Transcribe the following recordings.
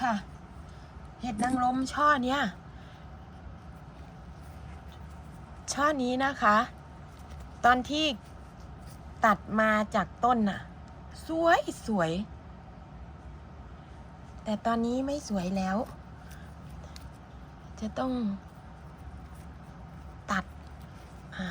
ค่ะ เห็ดนางรมช่อเนี้ยช่อนี้นะคะ ตอนที่ตัดมาจากต้นน่ะ สวยสวย แต่ตอนนี้ไม่สวยแล้ว จะต้องตัดอะ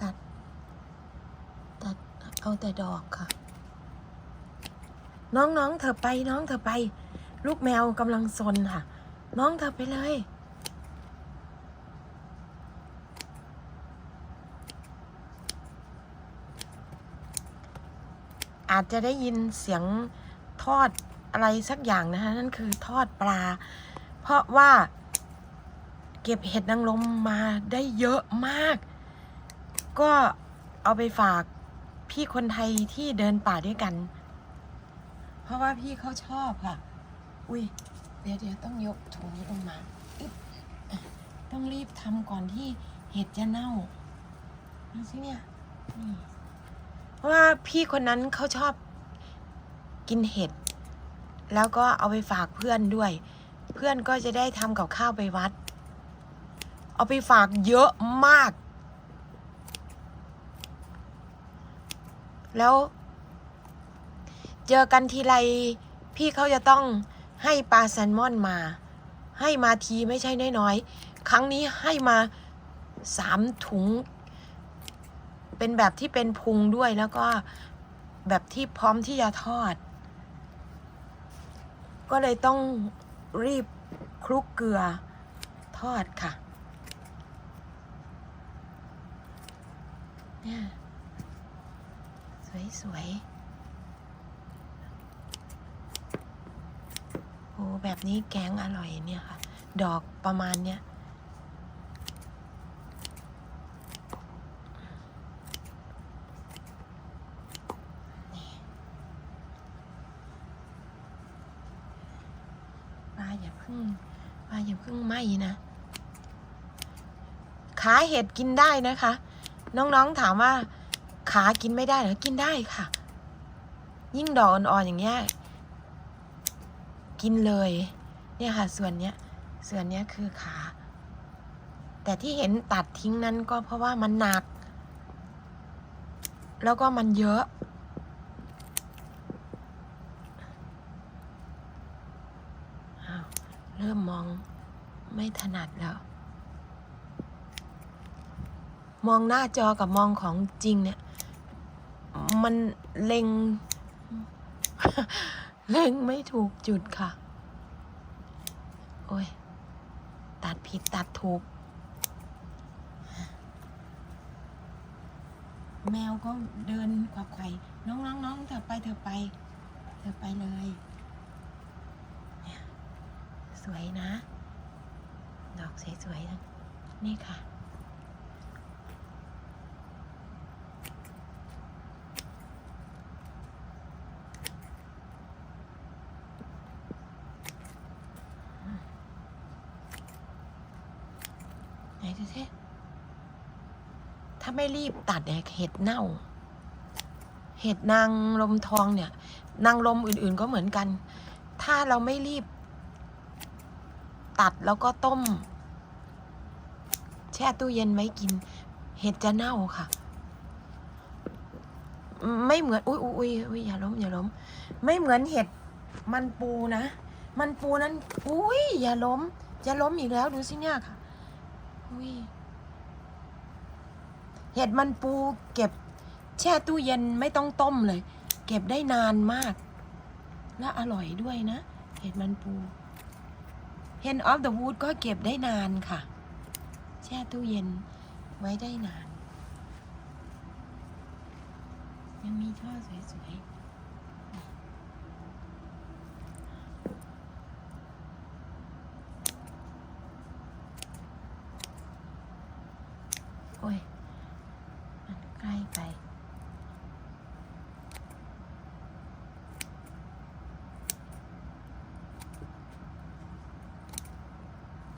ตัด ตัด เอา แต่ดอกค่ะ น้องๆเธอไปน้องเธอไป ลูกแมวกำลังซนค่ะ น้องเธอไปเลยอาจจะได้ยินเสียงทอดอะไรสักอย่างนะคะนั่นคือทอดปลา เพราะว่า เก็บเห็ดนางรมมาได้เยอะมาก ก็เอาไปฝาก พี่คนไทยที่เดินป่าด้วยกัน เพราะว่าพี่เขาชอบค่ะ อุ้ยเดี๋ยวเดี๋ยวต้องยกถุงนี้ลงมาต้องรีบทำก่อนที่เห็ดจะเน่าดูสิเนี่ยนี่เพราะว่าพี่คนนั้นเขาชอบกินเห็ด แล้วก็เอาไปฝากเพื่อนด้วย เพื่อนก็จะได้ทำกับข้าวไปวัด เอาไปฝากเยอะมาก แล้ว เจอกันทีไรพี่เขาจะต้องให้ปลาแซลมอนมา ให้มาทีไม่ใช่น้อยๆ ครั้งนี้ให้มาสามถุง เป็นแบบที่เป็นพุงด้วยแล้วก็แบบที่พร้อมที่จะทอด ก็เลยต้องรีบคลุกเกลือทอดค่ะ เนี่ย สวยๆโอ้แบบนี้แกงอร่อยเนี่ยค่ะ ดอกประมาณเนี้ยปลาอย่าเพึ่งปลาอย่าเพึ่งไหมนะขาเห็ดกินได้นะคะ น้องๆถามว่า ขากินไม่ได้เหรอกินได้ค่ะ ยิ่งดอกอ่อนๆอย่างเงี้ยกินเลย เนี่ยค่ะ ส่วนเนี้ยส่วนเนี้ยคือขา แต่ที่เห็นตัดทิ้งนั้นก็เพราะว่ามันหนัก แล้วก็มันเยอะเริ่มมองไม่ถนัดแล้ว มองหน้าจอกับมองของจริงเนี่ย มันเล็ง เล็งไม่ถูกจุดค่ะ โอ้ย ตัดผิดตัดถูก แมวก็เดินขวักไข่น้องน้องน้องเธอไปเธอไป เธอไปเลยเนี่ยสวยนะ ดอกสวยๆนี่ค่ะ ดูสิถ้าไม่รีบตัดเนี่ยเห็ดเน่า เห็ดนางลมทองเนี่ย นางลมอื่นๆก็เหมือนกัน ถ้าเราไม่รีบ ตัดแล้วก็ต้ม แช่ตู้เย็นไว้กิน เห็ดจะเน่าค่ะ ไม่เหมือนอุ้ยอุ้ยอุ้ยอย่าล้มอย่าล้ม ไม่เหมือนเห็ดมันปูนะ มันปูนั้นอุ้ยอย่าล้ม จะล้มอีกแล้วดูสิเนี่ยค่ะ เห็ดมันปูเก็บ แช่ตู้เย็นไม่ต้องต้มเลย เก็บได้นานมาก และอร่อยด้วยนะ เห็ดมันปูเห็ดออฟเดอะวูดก็เก็บได้นานค่ะ แช่ตู้เย็นไว้ได้นาน ยังมีช่อสวยๆ โอ้ย มัน ใกล้ไป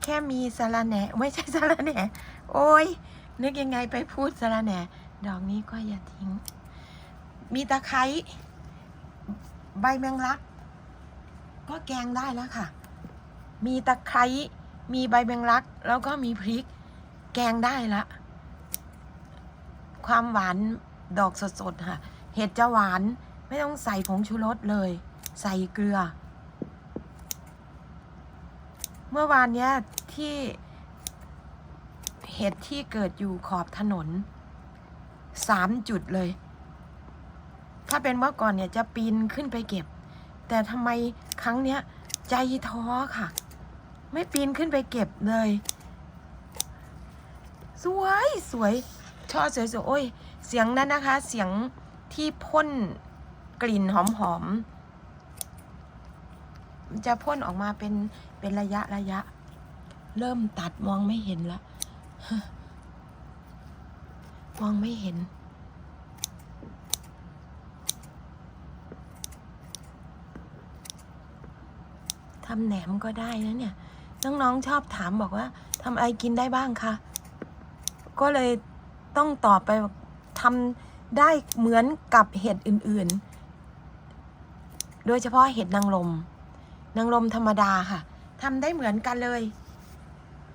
แค่มีสาระแหน่ไม่ใช่สาระแหน่โอ้ย นึกยังไงไปพูดสาระแหน่ดอกนี้ก็อย่าทิ้ง มีตะไคร้ใบแมงลัก ก็แกงได้แล้วค่ะ มีตะไคร้มีใบแมงลัก แล้วก็มีพริก แกงได้ละ ความหวานดอกสดๆค่ะ เห็ดจะหวานไม่ต้องใส่ผงชูรสเลย ใส่เกลือ เมื่อวานเนี้ยที่เห็ดที่เกิดอยู่ขอบถนนสามจุดเลย ถ้าเป็นเมื่อก่อนเนี่ยจะปีนขึ้นไปเก็บ แต่ทำไมครั้งเนี้ยใจท้อค่ะ ไม่ปีนขึ้นไปเก็บเลย สวยสวย ช่อสวยสวยโอ้ย เสียงนั้นนะคะ เสียงที่พ่นกลิ่นหอมๆมันจะพ่นออกมาเป็นเป็นระยะระยะ เริ่มตัดมองไม่เห็นละมองไม่เห็นทำแหนมก็ได้นะเนี่ย น้องๆชอบถามบอกว่าทำอะไรกินได้บ้างคะ ก็เลย ต้องตอบไปทำได้เหมือนกับเห็ดอื่นๆ โดยเฉพาะเห็ดนางรมนางรมธรรมดาค่ะทำได้เหมือนกันเลย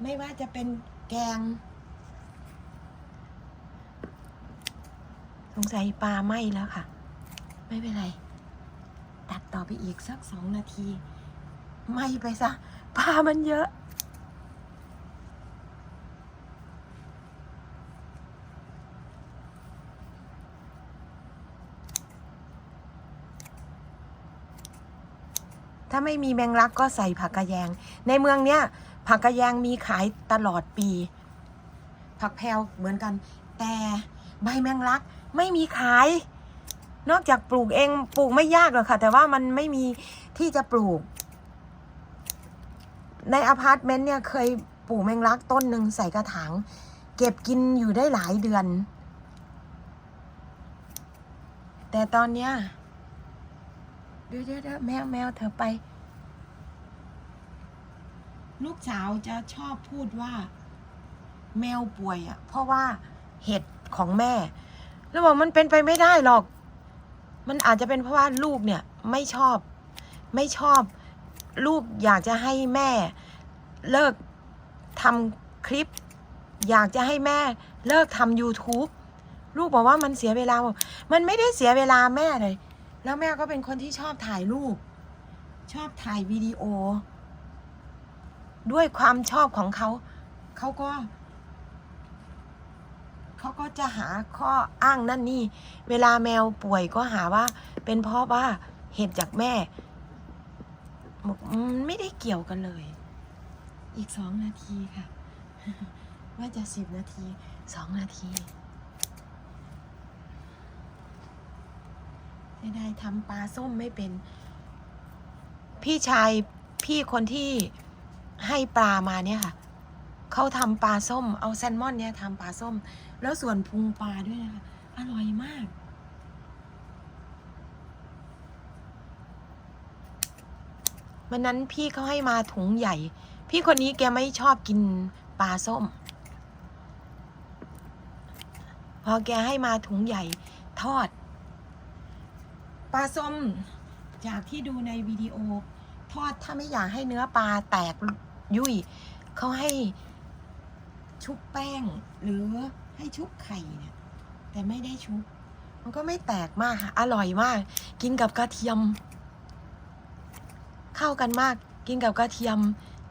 ไม่ว่าจะเป็นแกง สงสัยปลาไหม้แล้วค่ะ ไม่เป็นไร ตัดต่อไปอีกสักสองนาทีไหมไปซะปลามันเยอะ ถ้าไม่มีแมงลักก็ใส่ผักกระแยง ในเมืองเนี้ยผักกระแยงมีขายตลอดปี ผักแพรวเหมือนกัน แต่ใบแมงลักไม่มีขาย นอกจากปลูกเองปลูกไม่ยากหรอกค่ะ แต่ว่ามันไม่มีที่จะปลูก ในอพาร์ตเมนต์เนี่ยเคยปลูกแมงลักต้นหนึ่งใส่กระถางเก็บกินอยู่ได้หลายเดือน แต่ตอนเนี้ย เดี๋ยวเดี๋ยวเดี๋ยวแมวแมวเธอไป ลูกสาวจะชอบพูดว่า แมวป่วยอะ เพราะว่าเห็ดของแม่ แล้วบอกมันเป็นไปไม่ได้หรอก มันอาจจะเป็นเพราะว่าลูกเนี่ย ไม่ชอบ ไม่ชอบ ลูกอยากจะให้แม่ เลิกทำคลิป อยากจะให้แม่ เลิกทำ YouTube ลูกบอกว่ามันเสียเวลาบอกมันไม่ได้เสียเวลาแม่เลย แล้วแม่ก็เป็นคนที่ชอบถ่ายรูป ชอบถ่ายวิดีโอ ด้วยความชอบของเขา เขาก็เขาก็จะหาข้ออ้างนั่นนี่ เวลาแมวป่วยก็หาว่า เป็นเพราะว่าเหตุจากแม่บอกมันไม่ได้เกี่ยวกันเลย อีกสองนาทีค่ะ ว่าจะสิบนาทีสองนาที ไม่ได้ทำปลาส้มไม่เป็น พี่ชายพี่คนที่ให้ปลามาเนี่ยค่ะเขาทำปลาส้ม เอาแซลมอนเนี่ยทำปลาส้ม แล้วส่วนพุงปลาด้วยนะคะอร่อยมาก วันนั้นพี่เขาให้มาถุงใหญ่ พี่คนนี้แกไม่ชอบกินปลาส้ม พอแกให้มาถุงใหญ่ทอด ปลาส้มจากที่ดูในวิดีโอ ทอดถ้าไม่อยากให้เนื้อปลาแตกยุ่ยเขาให้ชุบแป้ง หรือให้ชุบไข่เนี่ยแต่ไม่ได้ชุบ มันก็ไม่แตกมากค่ะอร่อยมาก กินกับกระเทียม เข้ากันมาก กินกับกระเทียม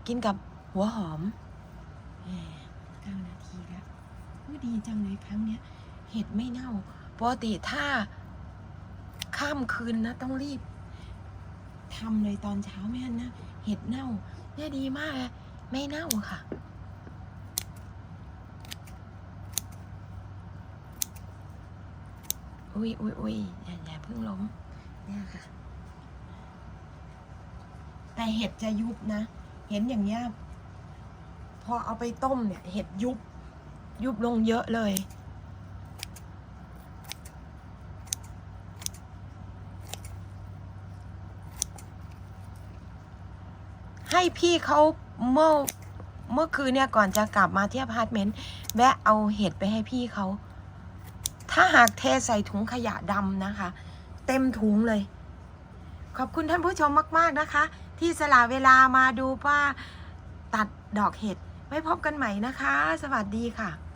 กินกับหัวหอมแหมเก้านาทีแล้วอุ๊ยดีจังเลยครั้งเนี้ย เห็ดไม่เน่าปกติถ้า ข้ามคืนนะ ต้องรีบทำเลยตอนเช้าไม่นะ เห็ดเน่าเนี่ยดีมากอะไม่เน่าค่ะ อุ้ยอุ้ยอุ้ยอย่าอย่าเพิ่งล้ม เนี่ยค่ะ แต่เห็ดจะยุบนะ เห็นอย่างเงี้ย พอเอาไปต้มเนี่ย เห็ดยุบ ยุบลงเยอะเลย ให้พี่เขาเมื่อเมื่อคืนเนี่ยก่อนจะกลับมาที่อพาร์ตเมนต์แวะเอาเห็ดไปให้พี่เขา ถ้าหากเทใส่ถุงขยะดำนะคะ เต็มถุงเลย ขอบคุณท่านผู้ชมมาก ๆนะคะ ที่สละเวลามาดูป้าตัดดอกเห็ด ไว้พบกันใหม่นะคะ สวัสดีค่ะ